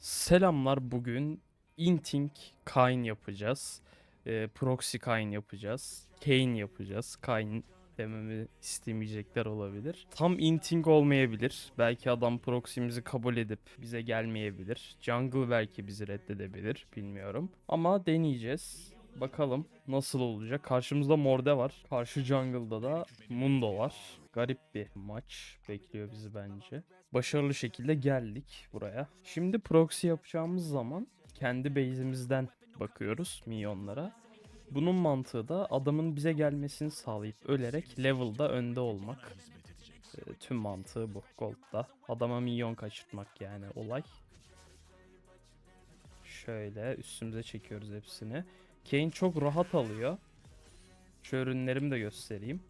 Selamlar bugün Inting Kain yapacağız. Ee, proxy Kain yapacağız. Kain yapacağız. Kain dememi istemeyecekler olabilir. Tam Inting olmayabilir. Belki adam proxy'mizi kabul edip bize gelmeyebilir. Jungle belki bizi reddedebilir. Bilmiyorum. Ama deneyeceğiz. Bakalım nasıl olacak. Karşımızda Morde var. Karşı jungle'da da Mundo var. Garip bir maç bekliyor bizi bence. Başarılı şekilde geldik buraya. Şimdi proxy yapacağımız zaman kendi base'imizden bakıyoruz minyonlara. Bunun mantığı da adamın bize gelmesini sağlayıp ölerek level'da önde olmak. Ee, tüm mantığı bu Gold'da. Adama minyon kaçırtmak yani olay. Şöyle üstümüze çekiyoruz hepsini. Kane çok rahat alıyor. Şu ürünlerimi de göstereyim.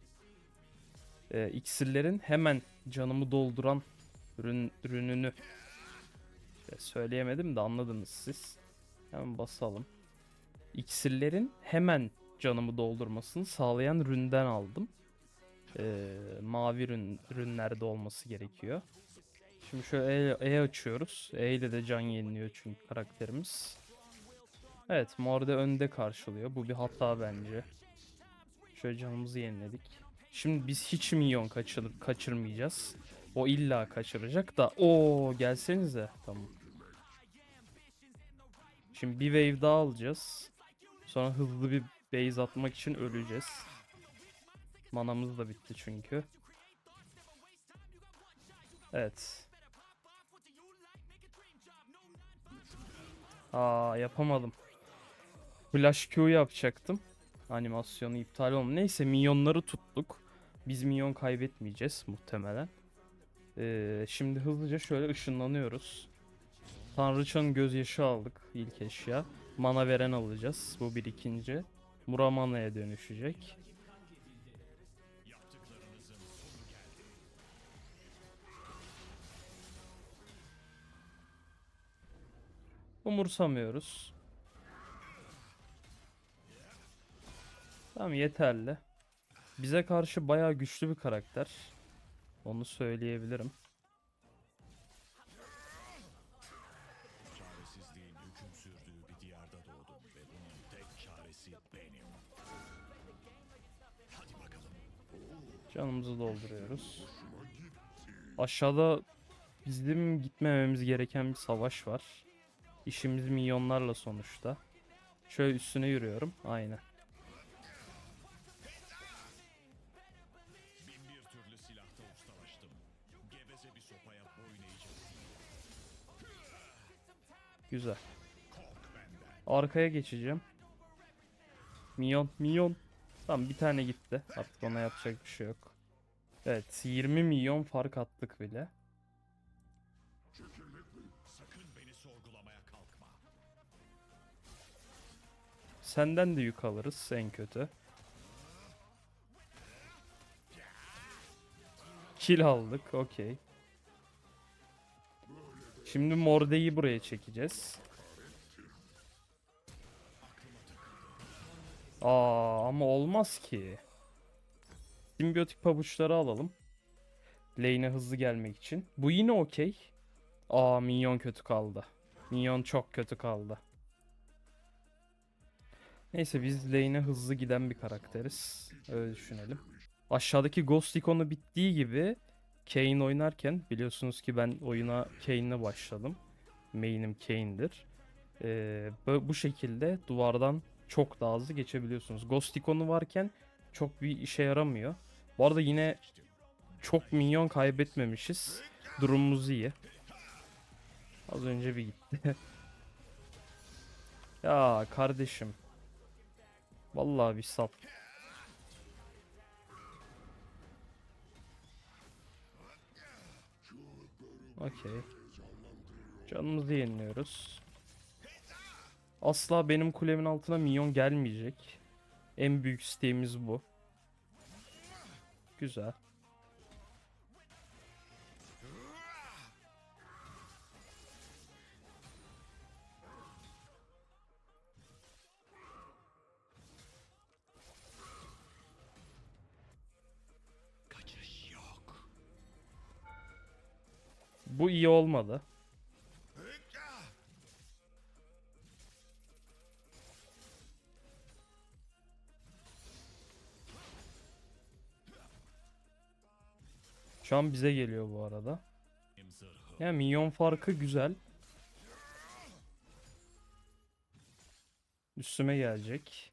Ee, iksirlerin hemen canımı dolduran ürün, ürününü işte söyleyemedim de anladınız siz. Hemen basalım. İksirlerin hemen canımı doldurmasını sağlayan ründen aldım. Ee, mavi rün, rünlerde olması gerekiyor. Şimdi şöyle E, E açıyoruz. E ile de can yeniliyor çünkü karakterimiz. Evet Morde önde karşılıyor. Bu bir hata bence. Şöyle canımızı yeniledik. Şimdi biz hiç minyon kaçır, kaçırmayacağız. O illa kaçıracak da. Oo gelsenize. Tamam. Şimdi bir wave daha alacağız. Sonra hızlı bir base atmak için öleceğiz. Manamız da bitti çünkü. Evet. Aa yapamadım. Flash Q yapacaktım. Animasyonu iptal olmadı. Neyse minyonları tuttuk. Biz minyon kaybetmeyeceğiz muhtemelen. Ee, şimdi hızlıca şöyle ışınlanıyoruz. Tanrıçanın gözyaşı aldık ilk eşya. Mana veren alacağız. Bu bir ikinci. Muramana'ya dönüşecek. Umursamıyoruz. Tamam yeterli. Bize karşı bayağı güçlü bir karakter. Onu söyleyebilirim. Çaresizliğin hüküm sürdüğü bir diyarda doğdum ve bunun tek çaresi benim. Hadi bakalım. Canımızı dolduruyoruz. Aşağıda bizim gitmememiz gereken bir savaş var. İşimiz milyonlarla sonuçta. Şöyle üstüne yürüyorum. Aynen. Güzel. Arkaya geçeceğim. Minyon, minyon. Tamam bir tane gitti. Artık ona yapacak bir şey yok. Evet 20 milyon fark attık bile. Senden de yük alırız en kötü. Kill aldık okey. Şimdi Morde'yi buraya çekeceğiz. Aa ama olmaz ki. Simbiyotik pabuçları alalım. Lane'e hızlı gelmek için. Bu yine okey. Aa minyon kötü kaldı. Minyon çok kötü kaldı. Neyse biz lane'e hızlı giden bir karakteriz. Öyle düşünelim. Aşağıdaki Ghost ikonu bittiği gibi Kayn oynarken biliyorsunuz ki ben oyuna Kayn'le başladım. Main'im Kayn'dir. Ee, bu şekilde duvardan çok daha hızlı geçebiliyorsunuz. Ghost ikonu varken çok bir işe yaramıyor. Bu arada yine çok minyon kaybetmemişiz. Durumumuz iyi. Az önce bir gitti. ya kardeşim. Vallahi bir sap. Okey. Canımızı yeniliyoruz. Asla benim kulemin altına minyon gelmeyecek. En büyük isteğimiz bu. Güzel. Bu iyi olmadı. Şu an bize geliyor bu arada. Yani minyon farkı güzel. Üstüme gelecek.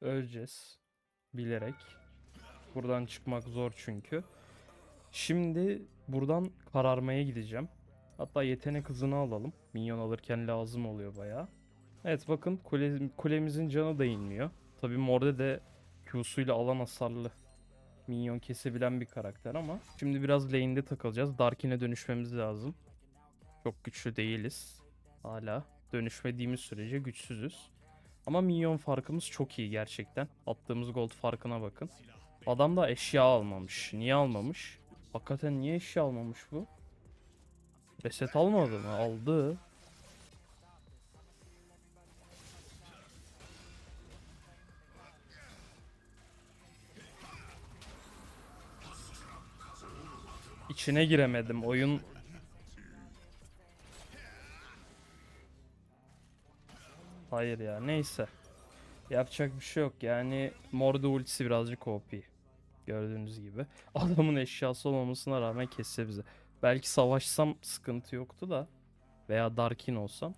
Öleceğiz. Bilerek. Buradan çıkmak zor çünkü. Şimdi buradan kararmaya gideceğim. Hatta yetenek hızını alalım. Minyon alırken lazım oluyor bayağı. Evet bakın kule, kulemizin canı da inmiyor. Tabi Morde de Q'suyla alan hasarlı minyon kesebilen bir karakter ama şimdi biraz lane'de takılacağız. Darkin'e dönüşmemiz lazım. Çok güçlü değiliz. Hala dönüşmediğimiz sürece güçsüzüz. Ama minyon farkımız çok iyi gerçekten. Attığımız gold farkına bakın. Adam da eşya almamış. Niye almamış? Hakikaten niye eşya almamış bu? Reset almadı mı? Aldı. İçine giremedim. Oyun Hayır ya neyse. Yapacak bir şey yok yani Morde ultisi birazcık OP. Gördüğünüz gibi. Adamın eşyası olmamasına rağmen kesse bize. Belki savaşsam sıkıntı yoktu da. Veya Darkin olsam.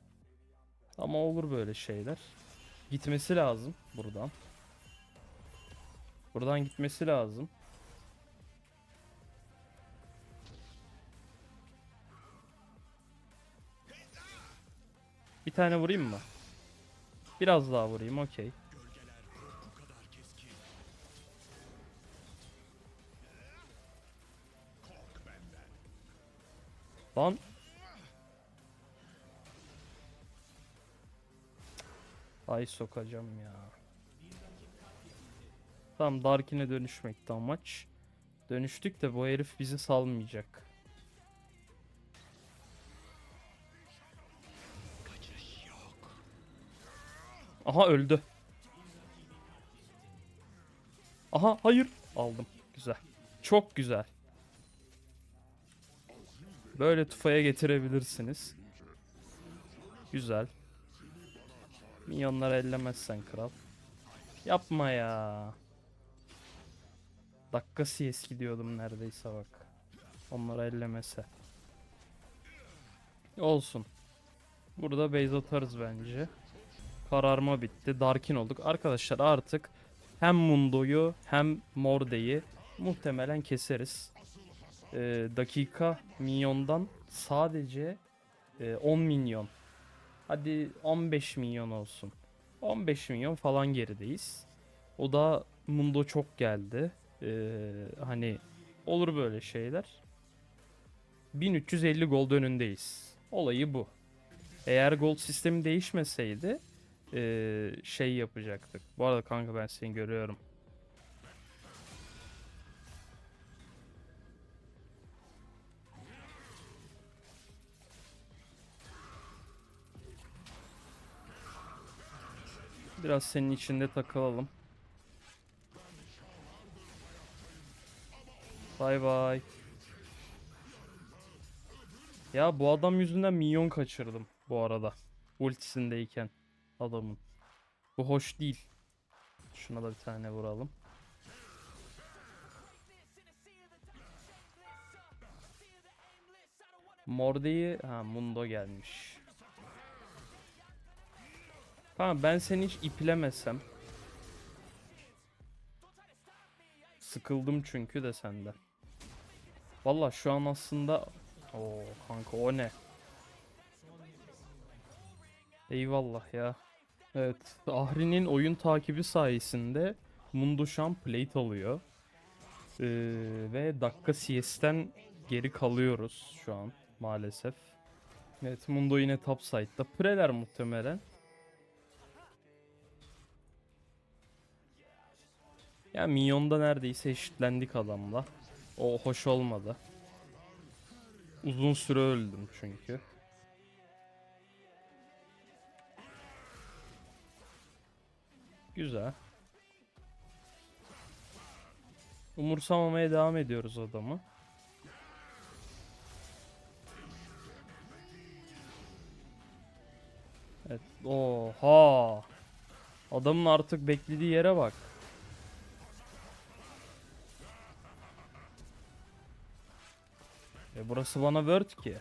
Ama olur böyle şeyler. Gitmesi lazım buradan. Buradan gitmesi lazım. Bir tane vurayım mı? Biraz daha vurayım okey. Lan. Ay sokacağım ya. Tamam Darkin'e dönüşmekti amaç. Dönüştük de bu herif bizi salmayacak. Aha öldü. Aha hayır. Aldım. Güzel. Çok güzel. Böyle tufaya getirebilirsiniz. Güzel. Minyonları ellemezsen kral. Yapma ya. Dakika CS gidiyordum neredeyse bak. Onları ellemese. Olsun. Burada base atarız bence. Kararma bitti. Darkin olduk. Arkadaşlar artık hem Mundo'yu hem Morde'yi muhtemelen keseriz. Ee, dakika minyondan sadece e, 10 milyon. Hadi 15 milyon olsun. 15 milyon falan gerideyiz. O da Mundo çok geldi. Ee, hani olur böyle şeyler. 1350 gold önündeyiz. Olayı bu. Eğer gold sistemi değişmeseydi eee, şey yapacaktık. Bu arada kanka ben seni görüyorum. Biraz senin içinde takılalım. Bay bay. Ya bu adam yüzünden minyon kaçırdım bu arada. Ultisindeyken adamın. Bu hoş değil. Şuna da bir tane vuralım. Morde'yi ha Mundo gelmiş. Tamam ben seni hiç iplemesem. Sıkıldım çünkü de senden. Valla şu an aslında Oo kanka o ne? Eyvallah ya. Evet, Ahri'nin oyun takibi sayesinde Mundo şu an plate alıyor. Ee, ve dakika CS'ten geri kalıyoruz şu an maalesef. Evet, Mundo yine top side'da. Preler muhtemelen. Ya Minyon'da neredeyse eşitlendik adamla. O hoş olmadı. Uzun süre öldüm çünkü. Güzel. Umursamamaya devam ediyoruz adamı. Evet. Oha. Adamın artık beklediği yere bak. E burası bana word ki.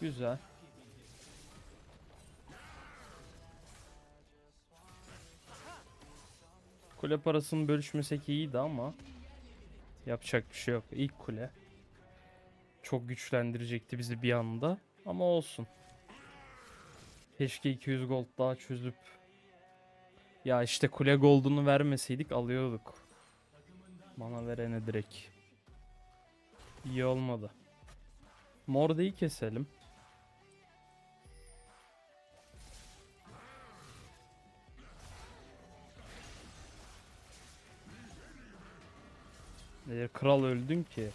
Güzel. Kule parasını bölüşmesek iyiydi ama yapacak bir şey yok. İlk kule çok güçlendirecekti bizi bir anda ama olsun. Keşke 200 gold daha çözüp ya işte kule gold'unu vermeseydik alıyorduk. Bana verene direkt. İyi olmadı. Morde'yi keselim. Ee, kral öldün ki.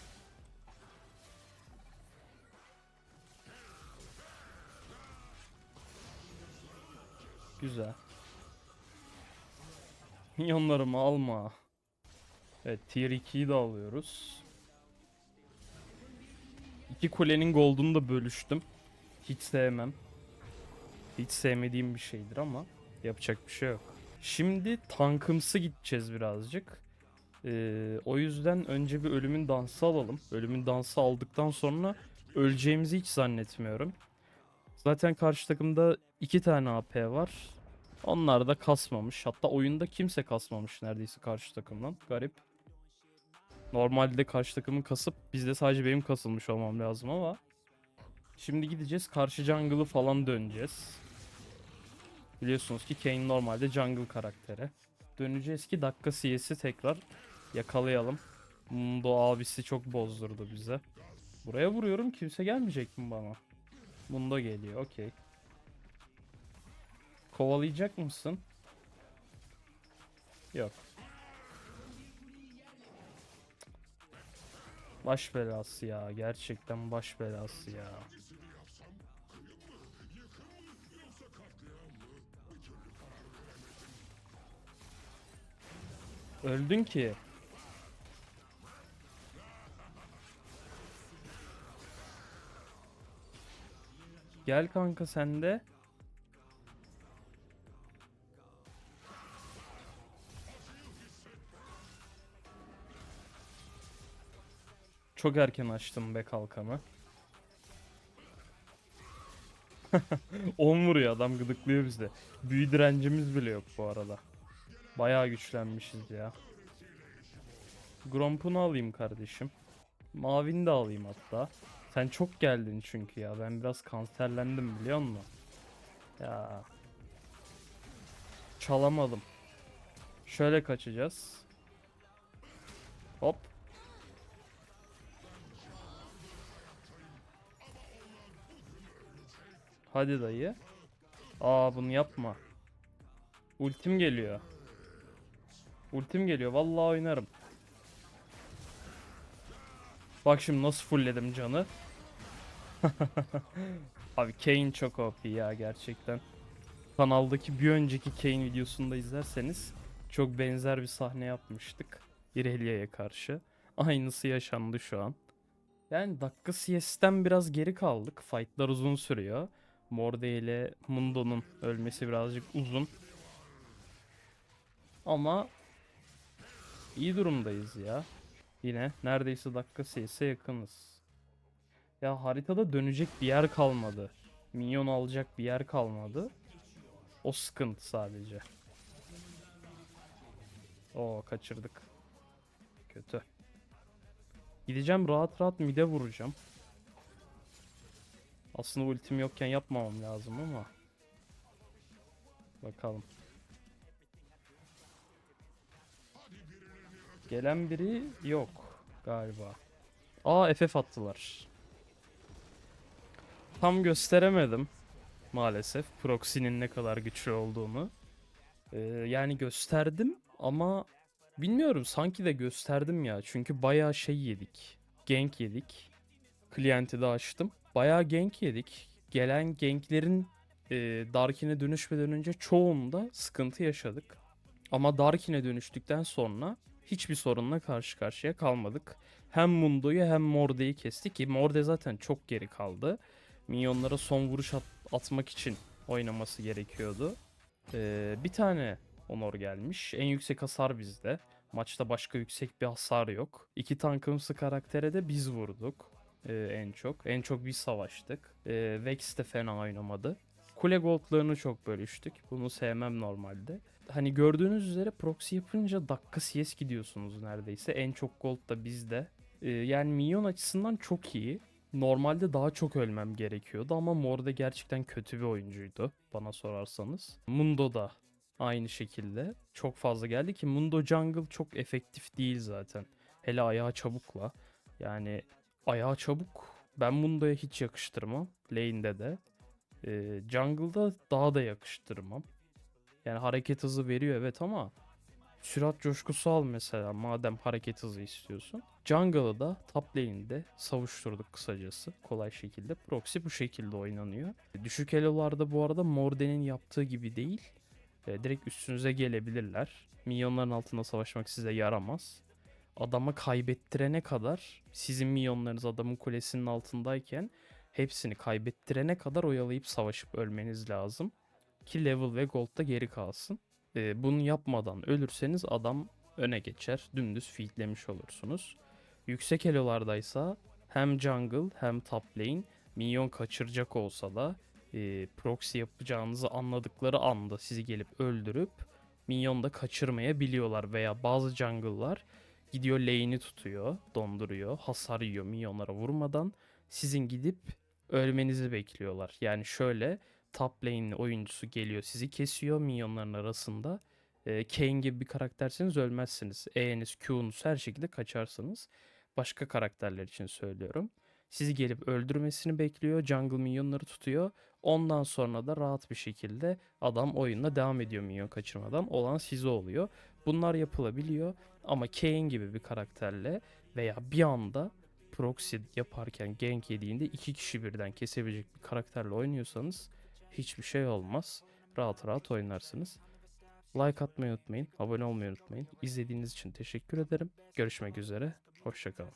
Güzel. Minyonlarımı alma. Evet tier 2'yi de alıyoruz. İki kulenin gold'unu da bölüştüm. Hiç sevmem. Hiç sevmediğim bir şeydir ama yapacak bir şey yok. Şimdi tankımsı gideceğiz birazcık. Ee, o yüzden önce bir ölümün dansı alalım. Ölümün dansı aldıktan sonra öleceğimizi hiç zannetmiyorum. Zaten karşı takımda iki tane AP var. Onlar da kasmamış. Hatta oyunda kimse kasmamış neredeyse karşı takımdan. Garip. Normalde karşı takımın kasıp bizde sadece benim kasılmış olmam lazım ama. Şimdi gideceğiz karşı jungle'ı falan döneceğiz. Biliyorsunuz ki Kayn normalde jungle karakteri. Döneceğiz ki dakika CS'i tekrar yakalayalım. Mundo abisi çok bozdurdu bize. Buraya vuruyorum kimse gelmeyecek mi bana? Mundo geliyor okey. Kovalayacak mısın? Yok. Baş belası ya. Gerçekten baş belası ya. Öldün ki. Gel kanka sen de. Çok erken açtım be kalkanı. 10 vuruyor adam gıdıklıyor bizi. Büyü direncimiz bile yok bu arada. Bayağı güçlenmişiz ya. Gromp'unu alayım kardeşim. Mavini de alayım hatta. Sen çok geldin çünkü ya. Ben biraz kanserlendim biliyor musun? Ya. Çalamadım. Şöyle kaçacağız. Hop. Hadi dayı. Aa bunu yapma. Ultim geliyor. Ultim geliyor. Vallahi oynarım. Bak şimdi nasıl fullledim canı. Abi Kane çok OP ya gerçekten. Kanaldaki bir önceki Kane videosunda izlerseniz çok benzer bir sahne yapmıştık. Irelia'ya karşı. Aynısı yaşandı şu an. Yani dakika CS'ten biraz geri kaldık. Fight'lar uzun sürüyor. Morde ile Mundo'nun ölmesi birazcık uzun. Ama iyi durumdayız ya. Yine neredeyse dakika CS'e yakınız. Ya haritada dönecek bir yer kalmadı. Minyon alacak bir yer kalmadı. O sıkıntı sadece. Oo kaçırdık. Kötü. Gideceğim rahat rahat mide vuracağım. Aslında ultim yokken yapmamam lazım ama. Bakalım. Gelen biri yok galiba. Aa FF attılar. Tam gösteremedim. maalesef. Proxy'nin ne kadar güçlü olduğunu. Ee, yani gösterdim ama bilmiyorum sanki de gösterdim ya. Çünkü bayağı şey yedik. Gank yedik. Klienti de açtım. Bayağı gank yedik. Gelen ganklerin e, Darkin'e dönüşmeden önce çoğunda sıkıntı yaşadık. Ama Darkin'e dönüştükten sonra hiçbir sorunla karşı karşıya kalmadık. Hem Mundo'yu hem Morde'yi kestik ki Morde zaten çok geri kaldı. Minyonlara son vuruş at- atmak için oynaması gerekiyordu. Ee, bir tane Honor gelmiş. En yüksek hasar bizde. Maçta başka yüksek bir hasar yok. İki tankımsı karaktere de biz vurduk. ee, en çok. En çok biz savaştık. Ee, Vex de fena oynamadı. Kule goldlarını çok bölüştük. Bunu sevmem normalde. Hani gördüğünüz üzere proxy yapınca dakika CS gidiyorsunuz neredeyse. En çok gold da bizde. Ee, yani minyon açısından çok iyi. Normalde daha çok ölmem gerekiyordu ama Morde gerçekten kötü bir oyuncuydu bana sorarsanız. Mundo da aynı şekilde çok fazla geldi ki Mundo Jungle çok efektif değil zaten. Hele ayağı çabukla. Yani ayağı çabuk ben Mundo'ya hiç yakıştırmam. Lane'de de. Ee, jungle'da daha da yakıştırmam. Yani hareket hızı veriyor evet ama sürat coşkusu al mesela madem hareket hızı istiyorsun. Jungle'ı da top lane'de savuşturduk kısacası kolay şekilde. Proxy bu şekilde oynanıyor. Düşük elolarda bu arada Morden'in yaptığı gibi değil. E, direkt üstünüze gelebilirler. Minyonların altında savaşmak size yaramaz. Adama kaybettirene kadar sizin minyonlarınız adamın kulesinin altındayken hepsini kaybettirene kadar oyalayıp savaşıp ölmeniz lazım. Ki level ve gold da geri kalsın. E, bunu yapmadan ölürseniz adam öne geçer. Dümdüz feedlemiş olursunuz. Yüksek elolardaysa hem jungle hem top lane minyon kaçıracak olsa da e, proxy yapacağınızı anladıkları anda sizi gelip öldürüp minyon da kaçırmayabiliyorlar veya bazı jungle'lar gidiyor lane'i tutuyor, donduruyor, hasar yiyor minyonlara vurmadan sizin gidip ölmenizi bekliyorlar. Yani şöyle top lane oyuncusu geliyor sizi kesiyor minyonların arasında. E, Kayn gibi bir karakterseniz ölmezsiniz. E'niz, Q'nuz her şekilde kaçarsınız. Başka karakterler için söylüyorum. Sizi gelip öldürmesini bekliyor. Jungle minyonları tutuyor. Ondan sonra da rahat bir şekilde adam oyununa devam ediyor minyon kaçırmadan. Olan size oluyor. Bunlar yapılabiliyor. Ama Kayn gibi bir karakterle veya bir anda proxy yaparken gank yediğinde iki kişi birden kesebilecek bir karakterle oynuyorsanız hiçbir şey olmaz. Rahat rahat oynarsınız. Like atmayı unutmayın. Abone olmayı unutmayın. İzlediğiniz için teşekkür ederim. Görüşmek üzere. Hoşçakalın.